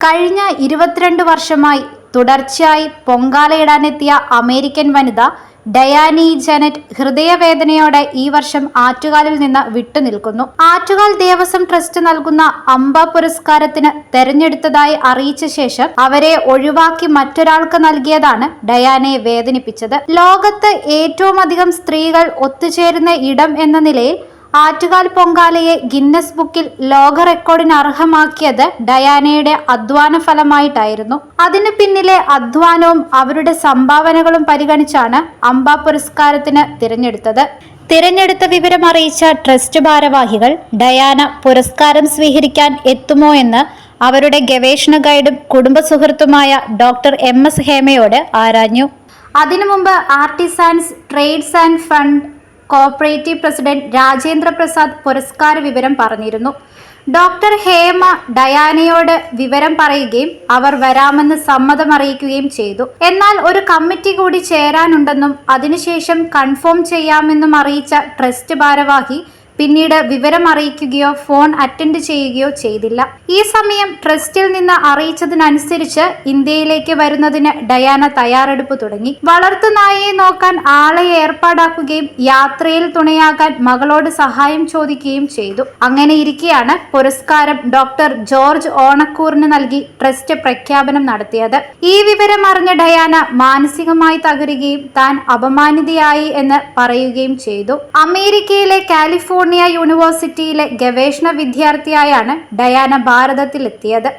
കഴിഞ്ഞ ഇരുപത്തിരണ്ട് വർഷമായി തുടർച്ചയായി പൊങ്കാലയിടാനെത്തിയ അമേരിക്കൻ വനിത ഡയാനി ജനറ്റ് ഹൃദയവേദനയോടെ ഈ വർഷം ആറ്റുകാലിൽ നിന്ന് വിട്ടുനിൽക്കുന്നു. ആറ്റുകാൽ ദേവസ്വം ട്രസ്റ്റ് നൽകുന്ന അംബ പുരസ്കാരത്തിന് തെരഞ്ഞെടുത്തതായി അറിയിച്ച ശേഷം അവരെ ഒഴിവാക്കി മറ്റൊരാൾക്ക് നൽകിയതാണ് ഡയാനയെ വേദനിപ്പിച്ചത്. ലോകത്ത് ഏറ്റവും അധികം സ്ത്രീകൾ ഒത്തുചേരുന്ന ഇടം എന്ന നിലയിൽ ആറ്റുകാൽ പൊങ്കാലയെ ഗിന്നസ് ബുക്കിൽ ലോക റെക്കോർഡിന് അർഹമാക്കിയത് ഡയാനയുടെ അധ്വാന ഫലമായിട്ടായിരുന്നു. അതിനു പിന്നിലെ അധ്വാനവും അവരുടെ സംഭാവനകളും പരിഗണിച്ചാണ് അംബ പുരസ്കാരത്തിന് തിരഞ്ഞെടുത്തത്. തിരഞ്ഞെടുത്ത വിവരം അറിയിച്ച ട്രസ്റ്റ് ഭാരവാഹികൾ ഡയാന പുരസ്കാരം സ്വീകരിക്കാൻ എത്തുമോ എന്ന് അവരുടെ ഗവേഷണ ഗൈഡും കുടുംബ സുഹൃത്തുമായ ഡോക്ടർ എം എസ് ഹേമയോട് ആരാഞ്ഞു. അതിനു മുമ്പ് artisans trades and fund cooperative president Rajendra Prasad പുരസ്കാര വിവരം പറഞ്ഞിരുന്നു. ഡോക്ടർ ഹേമ ഡയാനയോട് വിവരം പറയുകയും അവർ വരാമെന്ന് സമ്മതം അറിയിക്കുകയും ചെയ്തു. എന്നാൽ ഒരു കമ്മിറ്റി കൂടി ചേരാനുണ്ടെന്നും അതിനുശേഷം കൺഫേം ചെയ്യാമെന്നും അറിയിച്ച ട്രസ്റ്റ് ഭാരവാഹി പിന്നീട് വിവരം അറിയിക്കുകയോ ഫോൺ അറ്റൻഡ് ചെയ്യുകയോ ചെയ്തില്ല. ഈ സമയം ട്രസ്റ്റിൽ നിന്ന് അറിയിച്ചതിനനുസരിച്ച് ഇന്ത്യയിലേക്ക് വരുന്നതിന് ഡയാന തയ്യാറെടുപ്പ് തുടങ്ങി. വളർത്തു നായയെ നോക്കാൻ ആളെ ഏർപ്പാടാക്കുകയും യാത്രയിൽ തുണയാകാൻ മകളോട് സഹായം ചോദിക്കുകയും ചെയ്തു. അങ്ങനെ ഇരിക്കെയാണ് പുരസ്കാരം ഡോക്ടർ ജോർജ് ഓണക്കൂറിന് നൽകി ട്രസ്റ്റ് പ്രഖ്യാപനം നടത്തിയത്. ഈ വിവരം അറിഞ്ഞ ഡയാന മാനസികമായി തകരുകയും താൻ അപമാനിതയായി എന്ന് പറയുകയും ചെയ്തു. അമേരിക്കയിലെ കാലിഫോർണിയ യൂണിവേഴ്സിറ്റിയിലെ ഗവേഷണ വിദ്യാർത്ഥിയായാണ് ഡയാന ഭാരതത്തിലെത്തിയത്.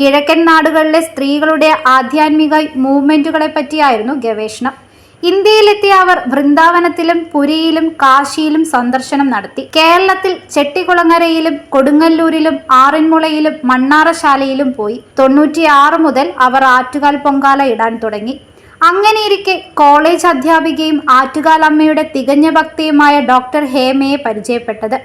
കിഴക്കൻ നാടുകളിലെ സ്ത്രീകളുടെ ആധ്യാത്മിക മൂവ്മെന്റുകളെ പറ്റിയായിരുന്നു ഗവേഷണം. ഇന്ത്യയിലെത്തിയ അവർ വൃന്ദാവനത്തിലും പുരിയിലും കാശിയിലും സന്ദർശനം നടത്തി. കേരളത്തിൽ ചെട്ടികുളങ്ങരയിലും കൊടുങ്ങല്ലൂരിലും ആറന്മുളയിലും മണ്ണാറശാലയിലും പോയി. തൊണ്ണൂറ്റിയാറ് മുതൽ അവർ ആറ്റുകാൽ പൊങ്കാല ഇടാൻ തുടങ്ങി. അങ്ങനെയിരിക്കെ കോളേജ് അധ്യാപികയും ആറ്റുകാലമ്മയുടെ തികഞ്ഞ ഭക്തിയുമായ ഡോക്ടർ ഹേമയെ പരിചയപ്പെട്ടത്.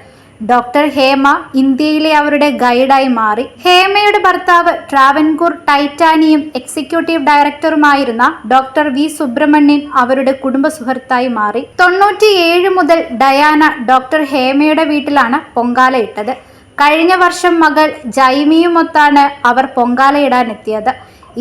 ഡോക്ടർ ഹേമ ഇന്ത്യയിലെ അവരുടെ ഗൈഡായി മാറി. ഹേമയുടെ ഭർത്താവ് ട്രാവൻകൂർ ടൈറ്റാനിയം എക്സിക്യൂട്ടീവ് ഡയറക്ടറുമായിരുന്ന ഡോക്ടർ വി സുബ്രഹ്മണ്യൻ അവരുടെ കുടുംബ സുഹൃത്തായി മാറി. തൊണ്ണൂറ്റിയേഴ് മുതൽ ഡയാന ഡോക്ടർ ഹേമയുടെ വീട്ടിലാണ് പൊങ്കാല ഇട്ടത്. കഴിഞ്ഞ വർഷം മകൾ ജൈമിയുമൊത്താണ് അവർ പൊങ്കാലയിടാനെത്തിയത്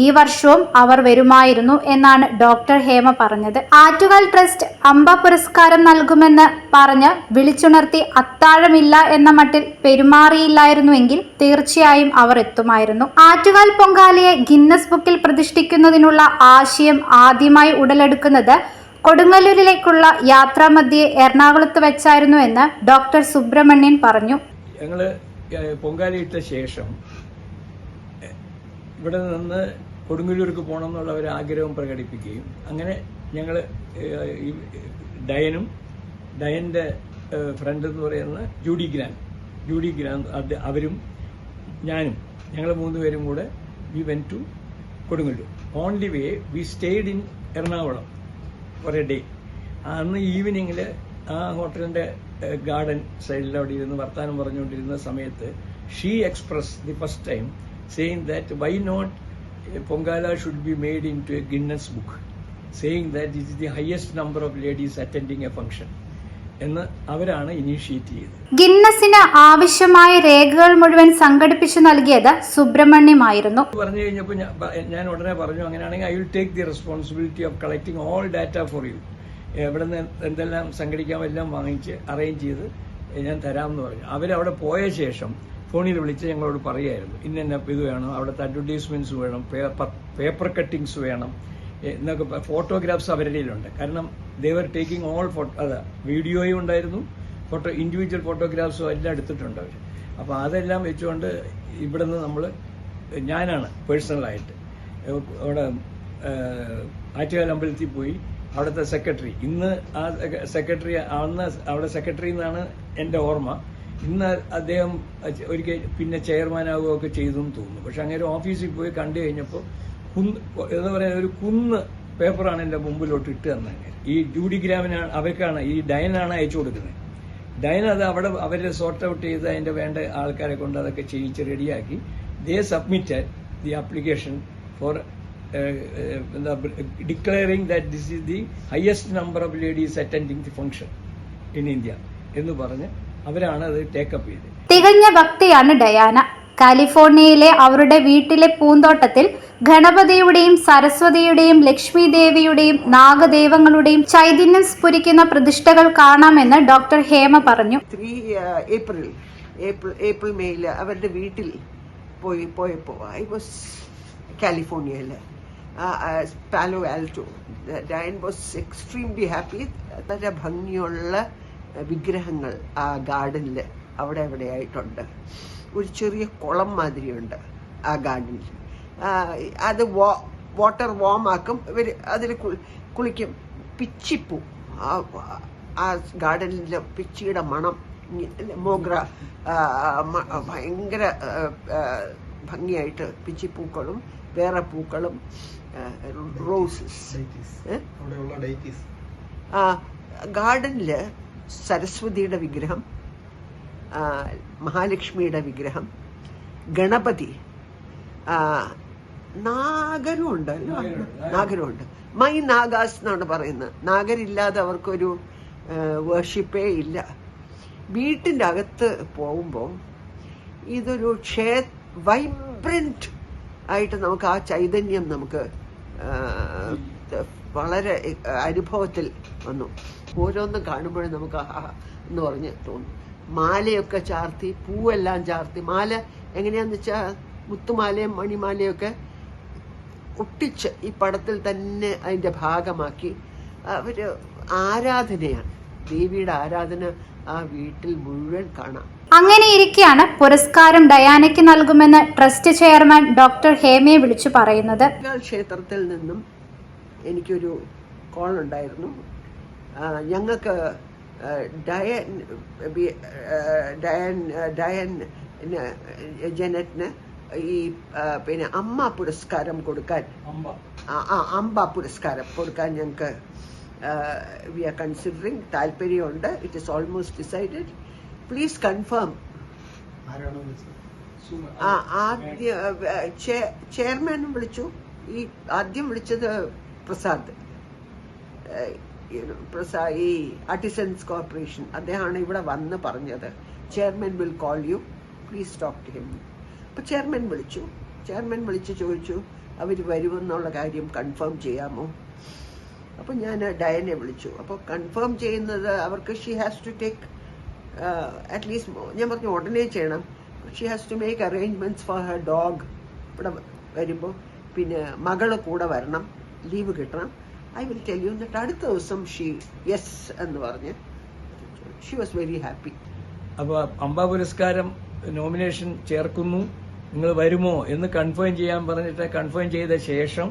ഈ വർഷവും അവർ വരുമായിരുന്നു എന്നാണ് ഡോക്ടർ ഹേമ പറഞ്ഞത്. ആറ്റുകാൽ ട്രസ്റ്റ് അമ്പ പുരസ്കാരം നൽകുമെന്ന് പറഞ്ഞ് വിളിച്ചുണർത്തി അത്താഴമില്ല എന്ന മട്ടിൽ പെരുമാറിയില്ലായിരുന്നുവെങ്കിൽ തീർച്ചയായും അവർ എത്തുമായിരുന്നു. ആറ്റുകാൽ പൊങ്കാലയെ ഗിന്നസ് ബുക്കിൽ പ്രതിഷ്ഠിക്കുന്നതിനുള്ള ആശയം ആദ്യമായി ഉടലെടുക്കുന്നത് കൊടുങ്ങല്ലൂരിലേക്കുള്ള യാത്രാമധ്യേ എറണാകുളത്ത് വെച്ചായിരുന്നു എന്ന് ഡോക്ടർ സുബ്രഹ്മണ്യൻ പറഞ്ഞു. ഞങ്ങൾ പൊങ്കാലയിട്ട ശേഷം ഇവിടെ നിന്ന് കൊടുങ്ങല്ലൂർക്ക് പോകണം എന്നുള്ള ഒരു ആഗ്രഹം പ്രകടിപ്പിക്കുകയും അങ്ങനെ ഞങ്ങൾ ഡയനും ഡയന്റെ ഫ്രണ്ട് എന്ന് പറയുന്ന ജൂഡി ഗ്രാൻ ജൂഡി ഗ്രാൻ അവരും ഞാനും ഞങ്ങൾ മൂന്നുപേരും കൂടെ we went to Kodungallur. Only way we stayed in Ernakulam കുറേ ഡേ അന്ന് ഈവനിങ്ങിൽ ആ ഹോട്ടലിന്റെ ഗാർഡൻ സൈഡിൽ അവിടെ ഇരുന്ന് വർത്തമാനം പറഞ്ഞുകൊണ്ടിരുന്ന സമയത്ത് she express the first time saying that why not Pongala should be made into a Guinness book, saying that this is the highest number of ladies attending a function. എന്ന് അവരാണ് ഇനീഷ്യേറ്റ് ചെയ്തത്. ഗിന്നസിന് ആവശ്യമായ രേഖകൾ മുഴുവൻ സംഘടിപ്പിച്ചു നൽകിയത് സുബ്രഹ്മണ്യമായിരുന്നു. പറഞ്ഞു കഴിഞ്ഞപ്പോൾ ഞാൻ ഉടനെ പറഞ്ഞു അങ്ങനെയാണെങ്കിൽ I will take the responsibility of collecting all data for you എവിടെ നിന്ന് എന്തെല്ലാം സംഘടിക്കാം എല്ലാം വാങ്ങിച്ച് അറേഞ്ച് ചെയ്ത് ഞാൻ തരാമെന്ന് പറഞ്ഞു. അവരവിടെ പോയ ശേഷം ഫോണിൽ വിളിച്ച് ഞങ്ങളോട് പറയായിരുന്നു ഇന്ന ഇത് വേണം അവിടുത്തെ അഡ്വർടൈസ്മെന്റ്സ് വേണം പേപ്പർ കട്ടിങ്സ് വേണം. എന്നൊക്കെ ഫോട്ടോഗ്രാഫ്സ് അവരുടെ കയ്യിലുണ്ട്. കാരണം ദേവർ ടേക്കിംഗ് ഓൾ ഫോട്ടോ അതാ വീഡിയോയും ഉണ്ടായിരുന്നു ഫോട്ടോ ഇൻഡിവിജ്വൽ ഫോട്ടോഗ്രാഫ്സും എല്ലാം എടുത്തിട്ടുണ്ട് അവർ അപ്പോൾ അതെല്ലാം വെച്ചുകൊണ്ട് ഇവിടെ നിന്ന് നമ്മൾ ഞാനാണ് പേഴ്സണലായിട്ട് അവിടെ ആറ്റുകാൽ അമ്പലത്തിൽ പോയി അവിടുത്തെ സെക്രട്ടറി ഇന്ന് ആ സെക്രട്ടറി അന്ന് അവിടെ സെക്രട്ടറി എന്നാണ് എന്റെ ഓർമ്മ. ഇന്ന് അദ്ദേഹം ഒരിക്കൽ പിന്നെ ചെയർമാൻ ആവുകയൊക്കെ ചെയ്തു എന്ന് തോന്നുന്നു. പക്ഷെ അങ്ങനെ ഓഫീസിൽ പോയി കണ്ടു കഴിഞ്ഞപ്പോൾ കുന്ന് എന്താ പറയുക ഒരു കുന്ന് പേപ്പറാണ് എന്റെ മുമ്പിലോട്ട് ഇട്ട് തന്നെ ഈ ജൂഡി ഗ്രാമിനാണ് അവർക്കാണ് ഈ ഡയനാണ് അയച്ചു കൊടുക്കുന്നത്. ഡയൻ അത് അവിടെ അവരെ സോർട്ട് ഔട്ട് ചെയ്ത് അതിന്റെ വേണ്ട ആൾക്കാരെ കൊണ്ട് അതൊക്കെ ചെയ്യിച്ച് റെഡിയാക്കി. They submit the application for എന്താ declaring that this is the highest number of ladies attending the function in India എന്ന് പറഞ്ഞ് അവരാണ് അത് ടേക്കപ്പ് ചെയ്തത്. തികഞ്ഞ ഭക്തിയാണ് ഡയാന. കാലിഫോർണിയയിലെ അവരുടെ വീട്ടിലെ പൂന്തോട്ടത്തിൽ ഗണപതിയുടെയും സരസ്വതിയുടെയും ലക്ഷ്മി ദേവിയുടെയും നാഗദേവങ്ങളുടെയും ചൈതന്യം സ്ഫുരിക്കുന്ന പ്രതിഷ്ഠകൾ കാണാമെന്ന് ഡോക്ടർ ഹേമ പറഞ്ഞു. ത്രീ ഏപ്രിൽ ഏപ്രിൽ ഏപ്രിൽ മെയിൽ അവരുടെ വീട്ടിൽ പോയി പോയപ്പോൾ ഐ വാസ് കാലിഫോർണിയയിൽ Palo Alto Diane was extremely happy നല്ല ഭംഗിയുള്ള വിഗ്രഹങ്ങൾ ആ ഗാർഡനിൽ അവിടെ അവിടെ ആയിട്ടുണ്ട് ഒരു ചെറിയ കുളം മാതിരിയുണ്ട് ആ ഗാർഡനിൽ. അത് വാട്ടർ വാം ആക്കും. ഇവർ അതിൽ കുളിക്കും. പിച്ചിപ്പൂ. ആ ഗാർഡനിലെ പിച്ചിയുടെ മണം മോഗ്ര ഭയങ്കര ഭംഗിയായിട്ട് പിച്ചിപ്പൂക്കളും വേറെ പൂക്കളും റോസസ്. ആ ഗാർഡനിൽ സരസ്വതിയുടെ വിഗ്രഹം മഹാലക്ഷ്മിയുടെ വിഗ്രഹം ഗണപതി ആ, നാഗരും അല്ലേ? നാഗരുണ്ട് മൈ നാഗാസ് എന്നാണ് പറയുന്നത്. നാഗരില്ലാതെ അവർക്കൊരു വേർഷിപ്പേ ഇല്ല. വീട്ടിന്റെ അകത്ത് പോകുമ്പോൾ ഇതൊരു ക്ഷേ വൈബ്രന്റ് ആയിട്ട് നമുക്ക് ആ ചൈതന്യം നമുക്ക് വളരെ അനുഭവത്തിൽ വന്നു. ഓരോന്നും കാണുമ്പോഴും നമുക്ക് എന്ന് പറഞ്ഞ് തോന്നും. മാലയൊക്കെ ചാർത്തി പൂവെല്ലാം ചാർത്തി. മാല എങ്ങനെയാന്ന് വെച്ചാൽ മുത്തുമാലയും മണിമാലയൊക്കെ ഒട്ടിച്ച് ഈ പടത്തിൽ തന്നെ അതിന്റെ ഭാഗമാക്കി. അവർ ആരാധനയാണ്. ദേവിയുടെ ആരാധന ആ വീട്ടിൽ മുഴുവൻ കാണാം. അങ്ങനെ ഇരിക്കെയാണ് പുരസ്കാരം ഡയാനയ്ക്ക് നൽകുമെന്ന് ട്രസ്റ്റ് ചെയർമാൻ ഡോക്ടർ ഹേമയെ വിളിച്ചു പറയുന്നത്. ക്ഷേത്രത്തിൽ നിന്നും എനിക്കൊരു കോൾ ഉണ്ടായിരുന്നു. ഞങ്ങൾക്ക് ഡയൻ ബി- ഡയൻ ഡയൻ ജനറ്റിന് ഈ പിന്നെ അമ്മ പുരസ്കാരം കൊടുക്കാൻ ആ, അമ്പ പുരസ്കാരം കൊടുക്കാൻ ഞങ്ങൾക്ക് വി ആർ കൺസിഡറിങ് താല്പര്യമുണ്ട്. It is almost decided please confirm ആ ആദ്യ ചെയർമാനും വിളിച്ചു. ഈ ആദ്യം വിളിച്ചത് പ്രസാദ്. പ്രസാ ഈ ആർട്ടിസൻസ് കോർപ്പറേഷൻ അദ്ദേഹമാണ് ഇവിടെ വന്ന് പറഞ്ഞത്. Chairman will call you please talk to him അപ്പൊ ചെയർമാൻ വിളിച്ചു. ചെയർമാൻ വിളിച്ച് ചോദിച്ചു അവർ വരുമെന്നുള്ള കാര്യം കൺഫേം ചെയ്യാമോ? അപ്പൊ ഞാൻ ഡയനെ വിളിച്ചു. അപ്പോൾ കൺഫേം ചെയ്യുന്നത് അവർക്ക് she has to take at least ഞാൻ പറഞ്ഞു ഉടനെ ചെയ്യണം. She has to make arrangements for her dog ഇവിടെ വരുമ്പോൾ പിന്നെ മകൾ കൂടെ വരണം. ലീവ് കിട്ടണം. ഐ വിൽ ടെൽ യു എന്നിട്ട് അടുത്ത ദിവസം ഷീ യെസ് എന്ന് പറഞ്ഞ് ഷീ വാസ് വെരി ഹാപ്പി അപ്പോൾ അമ്പ പുരസ്കാരം നോമിനേഷൻ ചേർക്കുന്നു. നിങ്ങൾ വരുമോ എന്ന് കൺഫേം ചെയ്യാൻ പറഞ്ഞിട്ട് കൺഫേം ചെയ്ത ശേഷം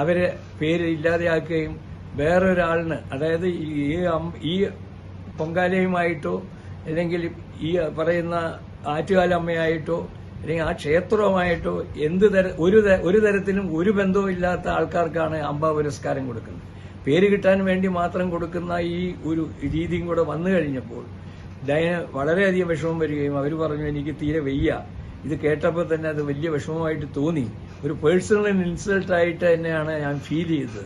അവരെ പേര് ഇല്ലാതെയാക്കുകയും വേറൊരാളിന് അതായത് ഈ ഈ പൊങ്കാലയുമായിട്ടോ അല്ലെങ്കിൽ ഈ പറയുന്ന ആറ്റുകാലമ്മയായിട്ടോ അല്ലെങ്കിൽ ആ ക്ഷേത്രവുമായിട്ടോ എന്ത് തര ഒരു ഒരു തരത്തിലും ഒരു ബന്ധവും ഇല്ലാത്ത ആൾക്കാർക്കാണ് അമ്പ പുരസ്കാരം കൊടുക്കുന്നത്. പേര് കിട്ടാൻ വേണ്ടി മാത്രം കൊടുക്കുന്ന ഈ ഒരു രീതിയും കൂടെ വന്നു കഴിഞ്ഞപ്പോൾ ഡയന് വളരെയധികം വിഷമം വരികയും അവർ പറഞ്ഞു എനിക്ക് തീരെ വയ്യ. ഇത് കേട്ടപ്പോൾ തന്നെ അത് വലിയ വിഷമമായിട്ട് തോന്നി. ഒരു പേഴ്സണൽ ഇൻസൾട്ടായിട്ട് തന്നെയാണ് ഞാൻ ഫീൽ ചെയ്തത്.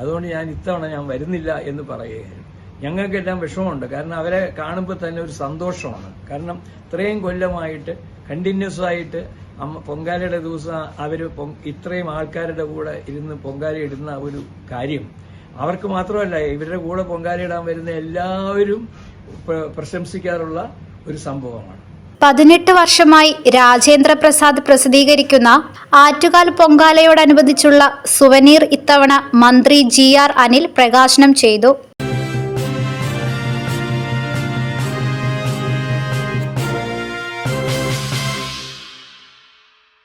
അതുകൊണ്ട് ഞാൻ ഇത്തവണ ഞാൻ വരുന്നില്ല എന്ന് പറയുകയായിരുന്നു. ഞങ്ങൾക്കെല്ലാം വിഷമമുണ്ട്. കാരണം അവരെ കാണുമ്പോൾ തന്നെ ഒരു സന്തോഷമാണ്. കാരണം ഇത്രയും കൊല്ലമായിട്ട് കണ്ടിന്യൂസ് ആയിട്ട് അമ്മ പൊങ്കാലയുടെ ദിവസം അവർ ഇത്രയും ആൾക്കാരുടെ കൂടെ ഇരുന്ന് പൊങ്കാല ഇടുന്ന ഒരു കാര്യം. അവർക്ക് മാത്രമല്ല ഇവരുടെ കൂടെ പൊങ്കാലയിടാൻ വരുന്ന എല്ലാവരും പ്ര- പ്രശംസിക്കാറുള്ള ഒരു സംഭവമാണ്. പതിനെട്ട് വർഷമായി രാജേന്ദ്ര പ്രസാദ് പ്രസിദ്ധീകരിക്കുന്ന ആറ്റുകാൽ പൊങ്കാലയോടനുബന്ധിച്ചുള്ള സുവനീർ ഇത്തവണ മന്ത്രി ജി ആർ അനിൽ പ്രകാശനം ചെയ്തു.